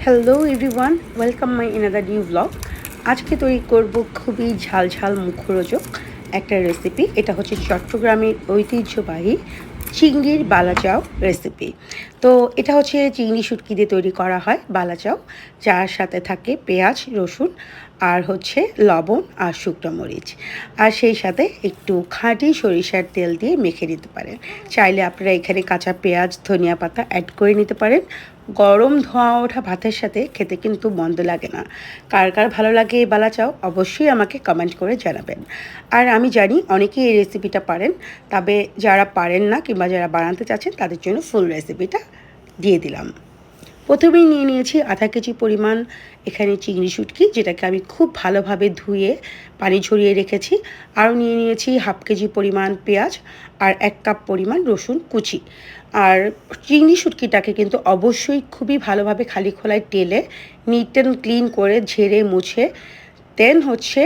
Hello everyone welcome my another new blog আজকে তৈরি করব খুবই ঝালঝাল ঝাল মুখরোচক একটা রেসিপি এটা হচ্ছে চট্টগ্রামের ঐতিহ্যবাহী চিংড়ির বালাচাও রেসিপি তো এটা হচ্ছে চিংড়ি শুটকি দিয়ে তৈরি করা হয় বালাচাও যার সাথে থাকে পেঁয়াজ, রসুন আর হচ্ছে লবণ আর শুকনো মরিচ। আর সেই সাথে একটু খাঁটি সরিষার তেল দিয়ে মেখে নিতে পারেন। চাইলে আপনারা এখানে কাঁচা পেঁয়াজ, ধনিয়া পাতা অ্যাড করে নিতে পারেন। গরম ধোঁয়া ওঠা ভাতের সাথে খেতে কিন্তু মন্দ লাগে না। কার কার ভালো লাগে এই বালা চাও, অবশ্যই আমাকে কমেন্ট করে জানাবেন। আর আমি জানি অনেকেই এই রেসিপিটা পারেন, তবে যারা পারেন না কিংবা যারা বানাতে চাচ্ছেন, তাদের জন্য ফুল রেসিপিটা দিয়ে দিলাম। প্রথমেই নিয়ে নিয়েছি আধা কেজি পরিমাণ এখানে চিংড়ি শুটকি, যেটাকে আমি খুব ভালোভাবে ধুয়ে পানি ঝরিয়ে রেখেছি। আরও নিয়ে নিয়েছি হাফ কেজি পরিমাণ পেঁয়াজ আর এক কাপ পরিমাণ রসুন কুচি। আর চিংড়ি শুটকিটাকে কিন্তু অবশ্যই খুবই ভালোভাবে খালি খোলায় টেলে নিট অ্যান্ড ক্লিন করে ঝেড়ে মুছে, দেন হচ্ছে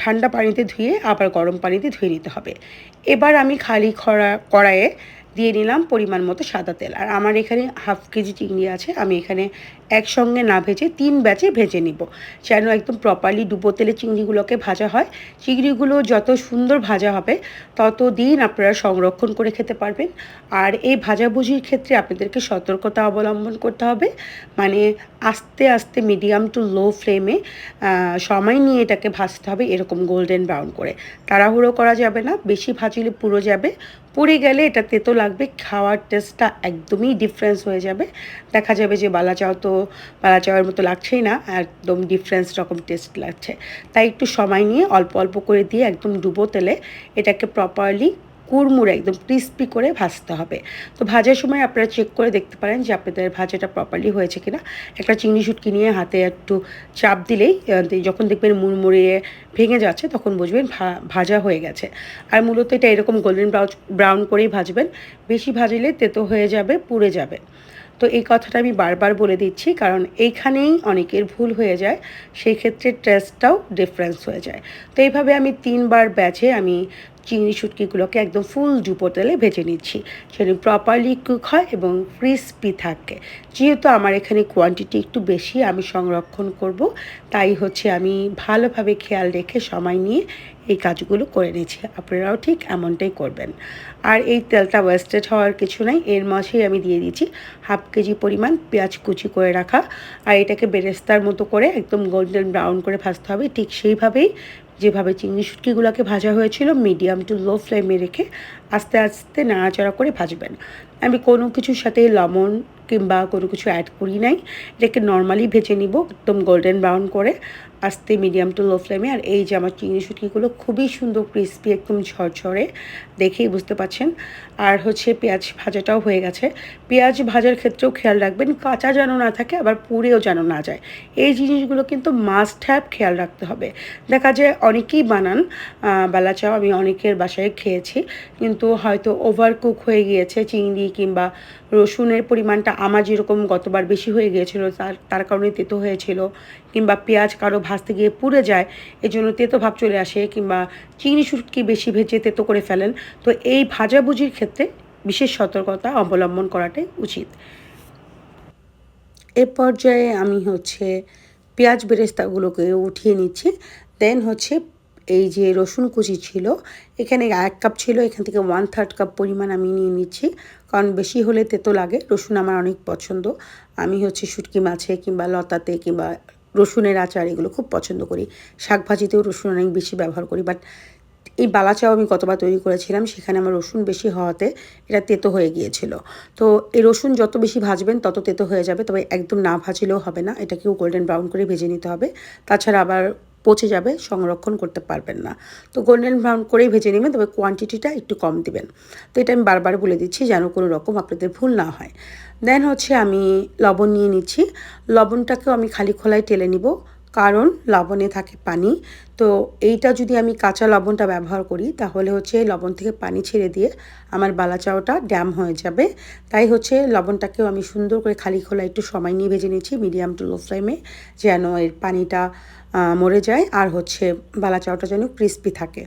ঠান্ডা পানিতে ধুয়ে আবার গরম পানিতে ধুয়ে নিতে হবে। এবার আমি খালি খরা, কড়াইয়ে দিয়ে নিলাম পরিমাণ মতো সাদা তেল। আর আমার এখানে হাফ কেজি চিংড়ি আছে, আমি এখানে একসঙ্গে না ভেজে তিন ব্যাচে ভেজে নিব। যেন একদম প্রপারলি ডুবো তেলে চিংড়িগুলোকে ভাজা হয়। চিংড়িগুলো যত সুন্দর ভাজা হবে তত দিন আপনারা সংরক্ষণ করে খেতে পারবেন। আর এই ভাজাভুজির ক্ষেত্রে আপনাদেরকে সতর্কতা অবলম্বন করতে হবে। মানে আস্তে আস্তে মিডিয়াম টু লো ফ্লেমে সময় নিয়ে এটাকে ভাজতে হবে এরকম গোল্ডেন ব্রাউন করে। তাড়াহুড়ো করা যাবে না, বেশি ভাজিলে পুরো যাবে। পুড়ে গেলে এটা তেতো লাগবে, খাওয়ার টেস্টটা একদমই ডিফারেন্স হয়ে যাবে। দেখা যাবে যে বালা চাও তো বালা চাওয়ার মতো লাগছেই না, একদম ডিফারেন্স রকম টেস্ট লাগছে। তাই একটু সময় নিয়ে অল্প অল্প করে দিয়ে একদম ডুবো তেলে এটাকে প্রপারলি কুড়মুড়ে একদম ক্রিস্পি করে ভাজতে হবে। তো ভাজার সময় আপনারা চেক করে দেখতে পারেন যে আপনাদের ভাজাটা প্রপারলি হয়েছে কিনা। একটা চিংড়ি শুটকি নিয়ে হাতে একটু চাপ দিলেই যখন দেখবেন মুড়মুড়িয়ে ভেঙে যাচ্ছে, তখন বুঝবেন ভাজা হয়ে গেছে। আর মূলত এটা এরকম গোল্ডেন ব্রাউজ ব্রাউন করেই ভাজবেন। বেশি ভাজিলে তেতো হয়ে যাবে, পুড়ে যাবে। তো এই কথাটা আমি বারবার বলে দিচ্ছি, কারণ এইখানেই অনেকের ভুল হয়ে যায়, সেই ক্ষেত্রে টেস্টটাও ডিফারেন্স হয়ে যায়। তো এইভাবে আমি তিনবার ব্যাচে আমি চিংড়ি শুটকিগুলোকে একদম ফুল ডুপো তেলে ভেজে নিচ্ছি। সেটা প্রপারলি কুক হয় এবং ক্রিসপি থাকে। যেহেতু আমার এখানে কোয়ান্টিটি একটু বেশি, আমি সংরক্ষণ করব। তাই হচ্ছে আমি ভালোভাবে খেয়াল রেখে সময় নিয়ে এই কাজগুলো করে নিচ্ছি। আপনারাও ঠিক এমনটাই করবেন। আর এই তেলটা ওয়েস্টেড হওয়ার কিছু নাই। এর মাঝেই আমি দিয়ে দিচ্ছি হাফ কেজি পরিমাণ পেঁয়াজ কুচি করে রাখা। আর এটাকে বেরেস্তার মতো করে একদম গোল্ডেন ব্রাউন করে ভাজতে হবে। ঠিক সেইভাবেই যেভাবে চিংড়ি শুটকিগুলোকে ভাজা হয়েছিল মিডিয়াম টু লো ফ্লেমে রেখে আস্তে আস্তে নাড়াচাড়া করে ভাজবেন। আমি কোনো কিছুর সাথে লবণ কিংবা কোনো কিছু অ্যাড করি নাই। এটাকে নর্মালি ভেজে নিব, একদম গোল্ডেন ব্রাউন করে। আস্তে মিডিয়াম টু লো ফ্লেমে আর এই যে আমার চিংড়ি শুটকিগুলো খুবই সুন্দর ক্রিস্পি একদম ঝরঝরে, দেখেই বুঝতে পাচ্ছেন। আর হচ্ছে পেঁয়াজ ভাজাটাও হয়ে গেছে। পেঁয়াজ ভাজার ক্ষেত্রেও খেয়াল রাখবেন, কাঁচা যেন না থাকে, আবার পুড়েও যেন না যায়। এই জিনিসগুলো কিন্তু মাস্ট হ্যাভ খেয়াল রাখতে হবে। দেখা যায় অনেকেই বানান বেলা চাও, আমি অনেকের বাসায় খেয়েছি। কিন্তু হয়তো ওভার কুক হয়ে গিয়েছে চিংড়ি কিংবা রসুনের পরিমাণটা আমার যেরকম গতবার বেশি হয়ে গিয়েছিল, তার তার কারণে তেতো হয়েছিল। কিংবা পেঁয়াজ কারও ভাজতে গিয়ে পুড়ে যায় এই জন্য তেতো ভাব চলে আসে, কিংবা চিংড়ি শুটকি বেশি ভেজে তেতো করে ফেলেন, তো এই ভাজাভুজির ক্ষেত্রে বিশেষ সতর্কতা অবলম্বন করাটাই উচিত। এ পর্যায়ে আমি হচ্ছে পেঁয়াজ বেরেস্তাগুলোকে উঠিয়ে নিচ্ছি, দেন হচ্ছে এই যে রসুন কুচি ছিল, এখানে এক কাপ ছিল, এখান থেকে ওয়ান থার্ড কাপ পরিমাণ আমি নিয়ে নিচ্ছি, কারণ বেশি হলে তেতো লাগে, রসুন আমার অনেক পছন্দ, আমি হচ্ছে শুটকি মাছে কিংবা লতাতে কিংবা রসুনের আচার এগুলো খুব পছন্দ করি। শাক ভাজিতেও রসুন অনেক বেশি ব্যবহার করি বাট এই বালাচাও আমি কতবার তৈরি করেছিলাম, সেখানে আমার রসুন বেশি হওয়াতে এটা তেতো হয়ে গিয়েছিল। তো এই রসুন যত বেশি ভাজবেন তত তেতো হয়ে যাবে, তবে একদম না ভাজিলেও হবে না, এটাকেও গোল্ডেন ব্রাউন করে ভেজে নিতে হবে। তাছাড়া আবার পচে যাবে, সংরক্ষণ করতে পারবেন না। তো গোল্ডেন ব্রাউন করেই ভেজে নেবেন, তবে কোয়ান্টিটিটা একটু কম দিবেন। তো এটা আমি বারবার বলে দিচ্ছি যেন কোনো রকম আপনাদের ভুল না হয়। দেন হচ্ছে আমি লবণ নিয়ে নিচ্ছি। লবণটাকেও আমি খালি খোলায় টেলে নিব। কারণ লবণে থাকে পানি। তো এইটা যদি আমি কাঁচা লবণটা ব্যবহার করি, তাহলে হচ্ছে লবণ থেকে পানি ছেড়ে দিয়ে আমার বালা চাওটা ড্যাম হয়ে যাবে। তাই হচ্ছে লবণটাকেও আমি সুন্দর করে খালি খোলা একটু সময় নিয়ে ভেজে নিচ্ছি, মিডিয়াম টু লো ফ্লেমে, যেন এর পানিটা মরে যায় আর হচ্ছে বালা চাওটা যেন ক্রিস্পি থাকে।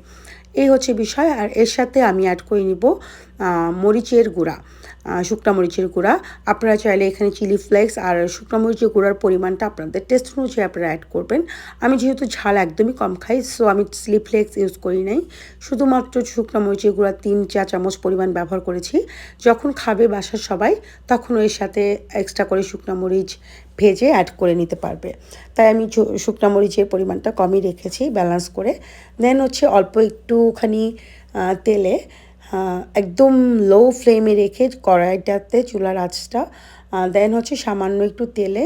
এই হচ্ছে বিষয়, আর এর সাথে আমি অ্যাড করে নিব মরিচের গুঁড়া। শুকনা মরিচের গুঁড়া। আপনারা চাইলে এখানে চিলি ফ্লেক্স আর শুকনো মরিচের গুঁড়ার পরিমাণটা আপনাদের টেস্ট অনুযায়ী আপনারা অ্যাড করবেন। আমি যেহেতু ঝাল একদমই কম খাই সো আমি চিলি ফ্লেক্স ইউজ করি নাই। শুধুমাত্র শুকনো মরিচের গুঁড়া তিন চা চামচ পরিমাণ ব্যবহার করেছি। যখন খাবে বাসার সবাই, তখন এর সাথে এক্সট্রা করে শুকনো মরিচ ভেজে অ্যাড করে নিতে পারবে। তাই আমি শুকনো মরিচের পরিমাণটা কমই রেখেছি ব্যালেন্স করে। দেন হচ্ছে অল্প একটুখানি তেলে একদম লো ফ্লেমে রেখে কড়াইটাতে চুলার আঁচটা দেন হচ্ছে সামান্য একটু তেলে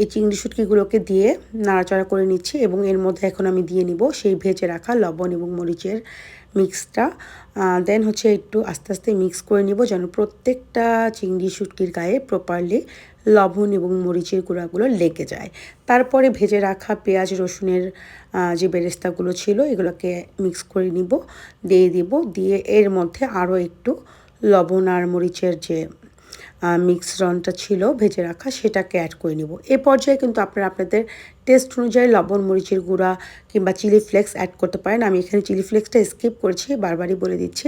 এই চিংড়ি শুটকিগুলোকে দিয়ে নাড়াচাড়া করে নিচ্ছি এবং এর মধ্যে এখন আমি দিয়ে নিব সেই ভেজে রাখা লবণ এবং মরিচের মিক্সটা। দেন হচ্ছে একটু আস্তে আস্তে মিক্স করে নিব যেন প্রত্যেকটা চিংড়ি শুটকির গায়ে প্রপারলি লবণ এবং মরিচের গুঁড়াগুলো লেগে যায়। তারপরে ভেজে রাখা পেঁয়াজ, রসুনের যে বেরেস্তাগুলো ছিল এগুলোকে মিক্স করে নিব, দিয়ে দিব, দিয়ে এর মধ্যে আরও একটু লবণ আর মরিচের যে মিক্সরনটা ছিল, ভেজে রাখা, সেটাকে অ্যাড করে নিব। এ পর্যায়ে কিন্তু আপনারা আপনাদের টেস্ট অনুযায়ী লবণ, মরিচের গুঁড়া কিংবা চিলি ফ্লেক্স অ্যাড করতে পারেন। আমি এখানে চিলি ফ্লেক্সটা স্কিপ করছি, বারবারই বলে দিচ্ছি।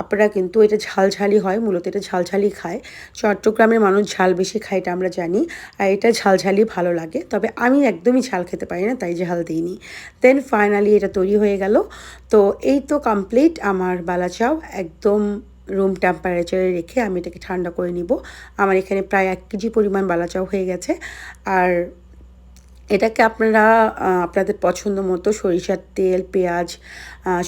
আপনারা কিন্তু এটা ঝালঝালি হয়, মূলত এটা ঝালঝালি খায়। চট্টগ্রামের মানুষ ঝাল বেশি খায় এটা আমরা জানি, আর এটা ঝালঝালি ভালো লাগে। তবে আমি একদমই ঝাল খেতে পারি না, তাই ঝাল দিইনি। দেন ফাইনালি এটা তৈরি হয়ে গেল। তো এই তো কমপ্লিট আমার বালা চাও একদম রুম টেম্পারেচারে রেখে আমি এটাকে ঠান্ডা করে নিব। আমার এখানে প্রায় এক কেজি পরিমাণ বালাচাও হয়ে গেছে। আর এটাকে আপনারা আপনাদের পছন্দ মতো সরিষার তেল, পেঁয়াজ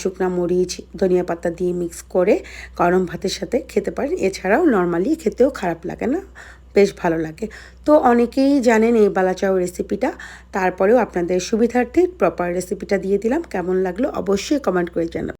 শুকনা মরিচ, ধনিয়া পাতা দিয়ে মিক্স করে গরম ভাতের সাথে খেতে পারেন। এছাড়াও নর্মালি খেতেও খারাপ লাগে না, বেশ ভালো লাগে। তো অনেকেই জানেন এই বালাচাও রেসিপিটা তারপরেও আপনাদের সুবিধার্থে প্রপার রেসিপিটা দিয়ে দিলাম। কেমন লাগল অবশ্যই কমেন্ট করে জানাবেন।